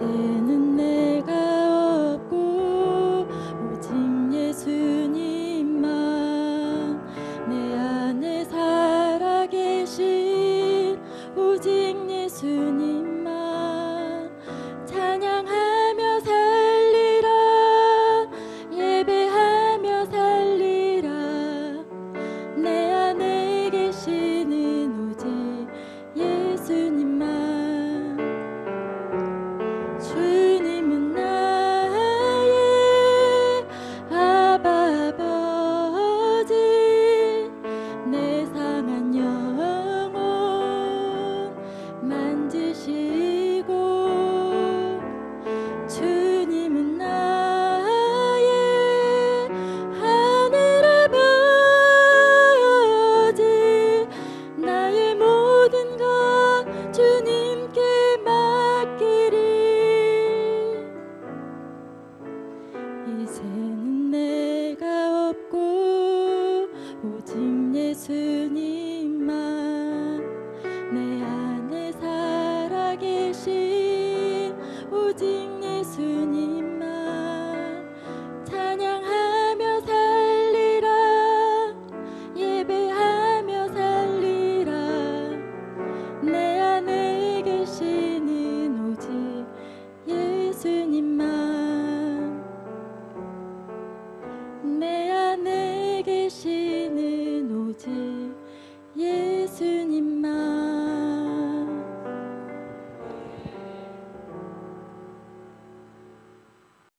이제는 내가 없고 오직 예수님만 내 안에 살아계신 오직 예수님 to 이제는 내 안에 계시는 오직